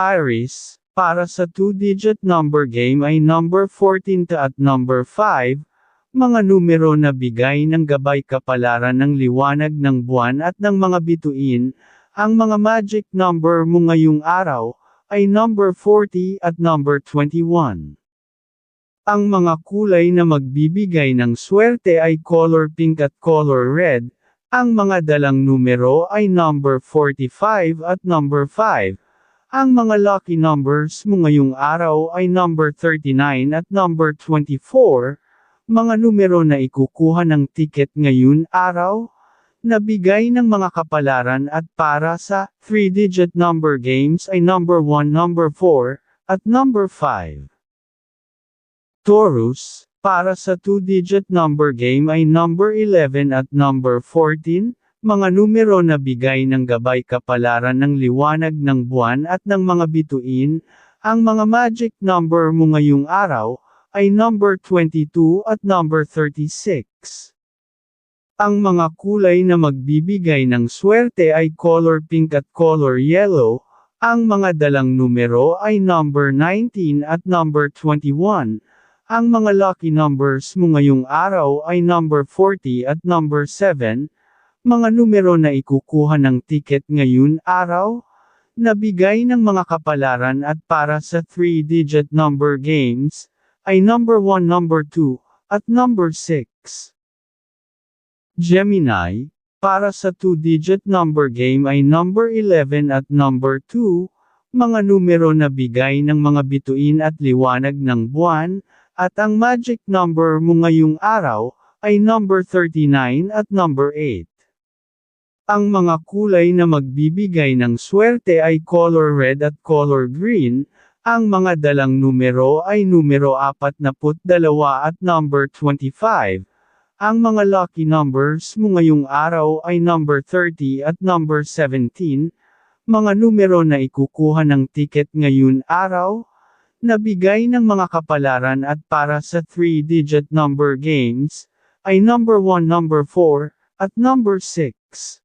Iris, para sa 2-digit number game ay number 14 ta at number 5, mga numero na bigay ng gabay kapalaran ng liwanag ng buwan at ng mga bituin, ang mga magic number mo ngayong araw, ay number 40 at number 21. Ang mga kulay na magbibigay ng swerte ay color pink at color red, ang mga dalang numero ay number 45 at number 5. Ang mga lucky numbers mo ngayong araw ay number 39 at number 24, mga numero na ikukuha ng ticket ngayon araw, nabigay ng mga kapalaran at para sa 3-digit number games ay number 1, number 4, at number 5. Taurus, para sa 2-digit number game ay number 11 at number 14, mga numero na bigay ng gabay kapalaran ng liwanag ng buwan at ng mga bituin, ang mga magic number mo ngayong araw, ay number 22 at number 36. Ang mga kulay na magbibigay ng swerte ay color pink at color yellow, ang mga dalang numero ay number 19 at number 21. Ang mga lucky numbers mo ngayong araw ay number 40 at number 7, mga numero na ikukuha ng ticket ngayon araw, nabigay ng mga kapalaran at para sa 3-digit number games, ay number 1, number 2, at number 6. Gemini, para sa 2-digit number game ay number 11 at number 2, mga numero na bigay ng mga bituin at liwanag ng buwan, at ang magic number mo ngayong araw, ay number 39 at number 8. Ang mga kulay na magbibigay ng swerte ay color red at color green, ang mga dalang numero ay numero 42 at number 25. Ang mga lucky numbers mo ngayong araw ay number 30 at number 17, mga numero na ikukuha ng ticket ngayon araw, Nabigay ng mga kapalaran at para sa 3-digit number games, ay number 1, number 4, at number 6.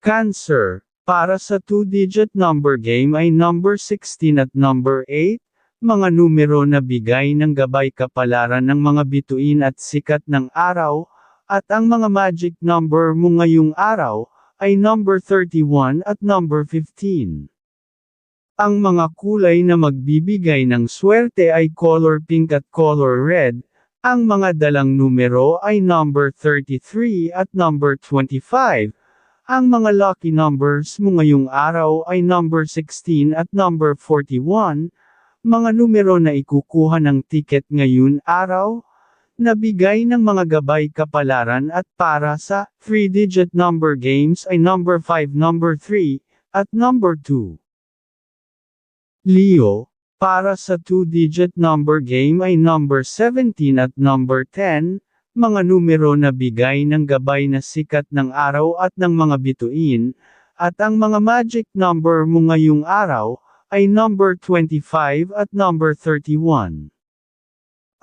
Cancer, para sa 2-digit number game ay number 16 at number 8, mga numero na bigay ng gabay kapalaran ng mga bituin at sikat ng araw, at ang mga magic number mo ngayong araw, ay number 31 at number 15. Ang mga kulay na magbibigay ng swerte ay color pink at color red, ang mga dalang numero ay number 33 at number 25. Ang mga lucky numbers mo ngayong araw ay number 16 at number 41, mga numero na ikukuha ng ticket ngayon araw, nabigay ng mga gabay kapalaran at para sa 3-digit number games ay number 5, number 3, at number 2. Leo, para sa 2-digit number game ay number 17 at number 10, mga numero na bigay ng gabay na sikat ng araw at ng mga bituin, at ang mga magic number mo ngayong araw, ay number 25 at number 31.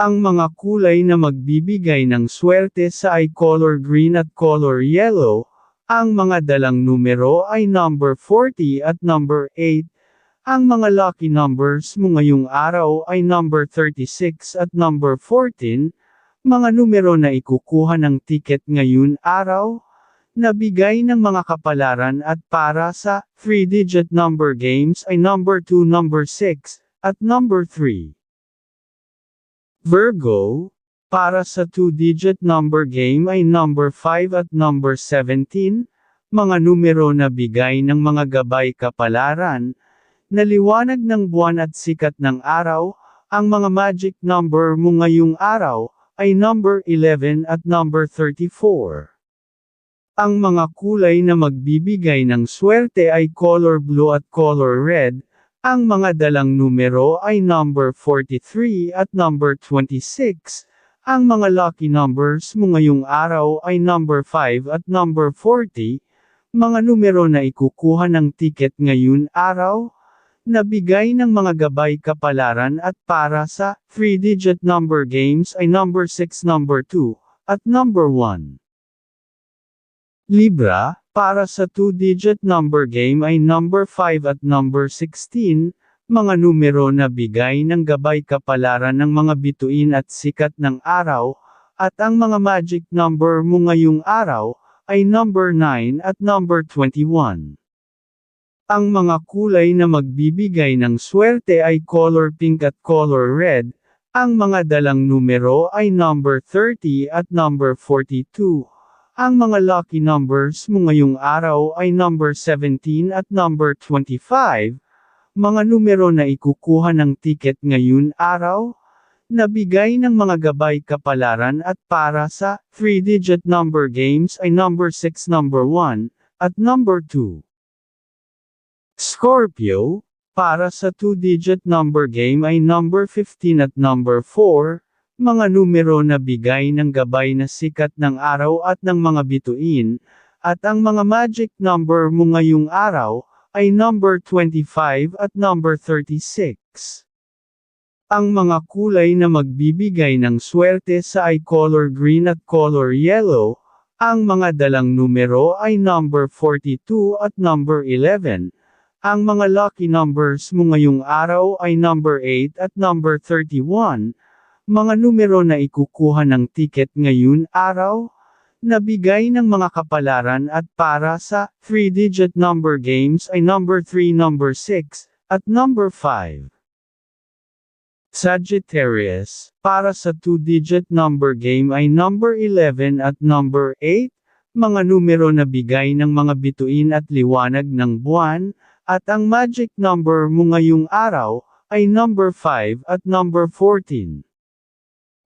Ang mga kulay na magbibigay ng swerte sa ay color green at color yellow, ang mga dalang numero ay number 40 at number 8, ang mga lucky numbers mo ngayong araw ay number 36 at number 14, mga numero na ikukuha ng ticket ngayon araw, nabigay ng mga kapalaran at para sa 3-digit number games ay number 2, number 6, at number 3. Virgo, para sa 2-digit number game ay number 5 at number 17, mga numero na bigay ng mga gabay kapalaran, Naliwanag ng buwan at sikat ng araw, ang mga magic number mo ngayong araw, ay number 11 at number 34. Ang mga kulay na magbibigay ng swerte ay color blue at color red, ang mga dalang numero ay number 43 at number 26, ang mga lucky numbers mo ngayong araw ay number 5 at number 40, mga numero na ikukuha ng ticket ngayon araw, Nabigay ng mga gabay kapalaran at para sa 3-digit number games ay number 6, number 2, at number 1. Libra, Para sa 2-digit number game ay number 5 at number 16, mga numero na bigay ng gabay kapalaran ng mga bituin at sikat ng araw, at ang mga magic number mo ngayong araw, ay number 9 at number 21. Ang mga kulay na magbibigay ng swerte ay color pink at color red, ang mga dalang numero ay number 30 at number 42. Ang mga lucky numbers mo ngayong araw ay number 17 at number 25. Mga numero na ikukuha ng ticket ngayon araw, nabigay ng mga gabay kapalaran at para sa 3-digit number games ay number 6 number 1, at number 2. Scorpio, para sa 2-digit number game ay number 15 at number 4, mga numero na bigay ng gabay na sikat ng araw at ng mga bituin, at ang mga magic number mo ngayong araw, ay number 25 at number 36. Ang mga kulay na magbibigay ng swerte sa ay color green at color yellow, ang mga dalang numero ay number 42 at number 11. Ang mga lucky numbers mo ngayong araw ay number 8 at number 31, mga numero na ikukuha ng ticket ngayon araw, nabigay ng mga kapalaran at para sa 3-digit number games ay number 3, number 6, at number 5. Sagittarius, para sa 2-digit number game ay number 11 at number 8, mga numero na bigay ng mga bituin at liwanag ng buwan, at ang magic number mo ngayong araw, ay number 5 at number 14.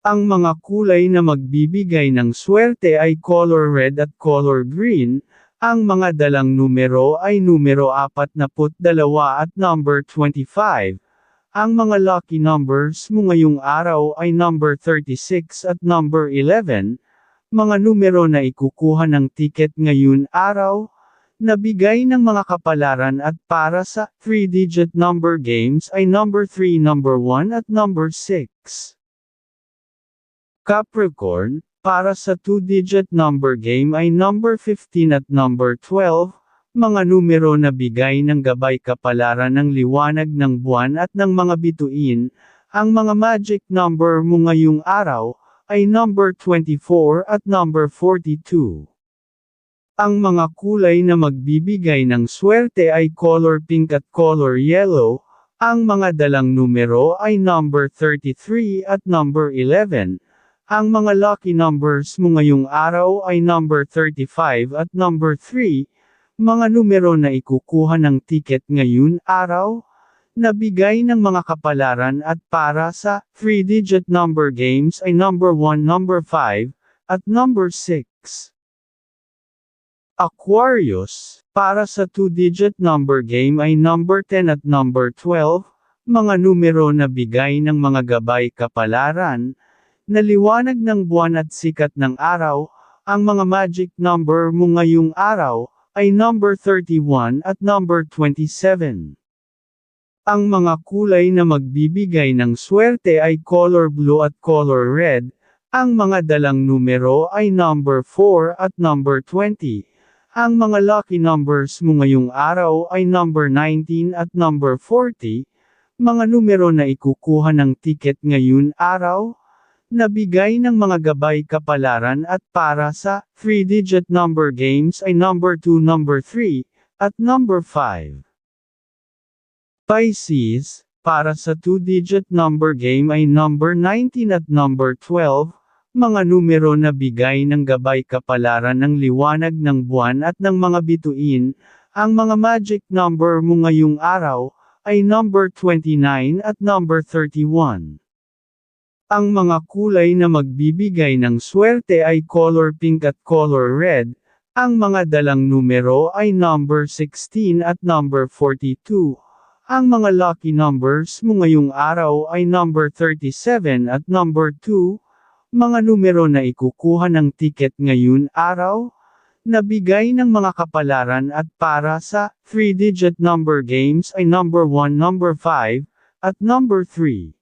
Ang mga kulay na magbibigay ng swerte ay color red at color green, ang mga dalang numero ay numero 42 at number 25. Ang mga lucky numbers mo ngayong araw ay number 36 at number 11, mga numero na ikukuha ng ticket ngayon araw, nabigay ng mga kapalaran at para sa 3-digit number games ay number 3, number 1 at number 6. Capricorn, para sa 2-digit number game ay number 15 at number 12, mga numero na bigay ng gabay kapalaran ng liwanag ng buwan at ng mga bituin, ang mga magic number mo ngayong araw, ay number 24 at number 42. Ang mga kulay na magbibigay ng swerte ay color pink at color yellow, ang mga dalang numero ay number 33 at number 11, ang mga lucky numbers mo ngayong araw ay number 35 at number 3, mga numero na ikukuha ng ticket ngayon araw, nabigay ng mga kapalaran at para sa 3-digit number games ay number 1, number 5, at number 6. Aquarius, para sa 2-digit number game ay number 10 at number 12, mga numero na bigay ng mga gabay kapalaran, Naliwanag ng buwan at sikat ng araw, ang mga magic number mo ngayong araw, ay number 31 at number 27. Ang mga kulay na magbibigay ng swerte ay color blue at color red, ang mga dalang numero ay number 4 at number 20. Ang mga lucky numbers mo ngayong araw ay number 19 at number 40, mga numero na ikukuha ng ticket ngayon araw, Nabigay ng mga gabay kapalaran at para sa 3-digit number games ay number 2, number 3, at number 5. Pisces, para sa 2-digit number game ay number 19 at number 12, mga numero na bigay ng gabay kapalaran ng liwanag ng buwan at ng mga bituin, ang mga magic number mo ngayong araw, ay number 29 at number 31. Ang mga kulay na magbibigay ng swerte ay color pink at color red, ang mga dalang numero ay number 16 at number 42. Ang mga lucky numbers mo ngayong araw ay number 37 at number 2, mga numero na ikukuha ng ticket ngayon araw, nabigay ng mga kapalaran at para sa 3-digit number games ay number 1, number 5, at number 3.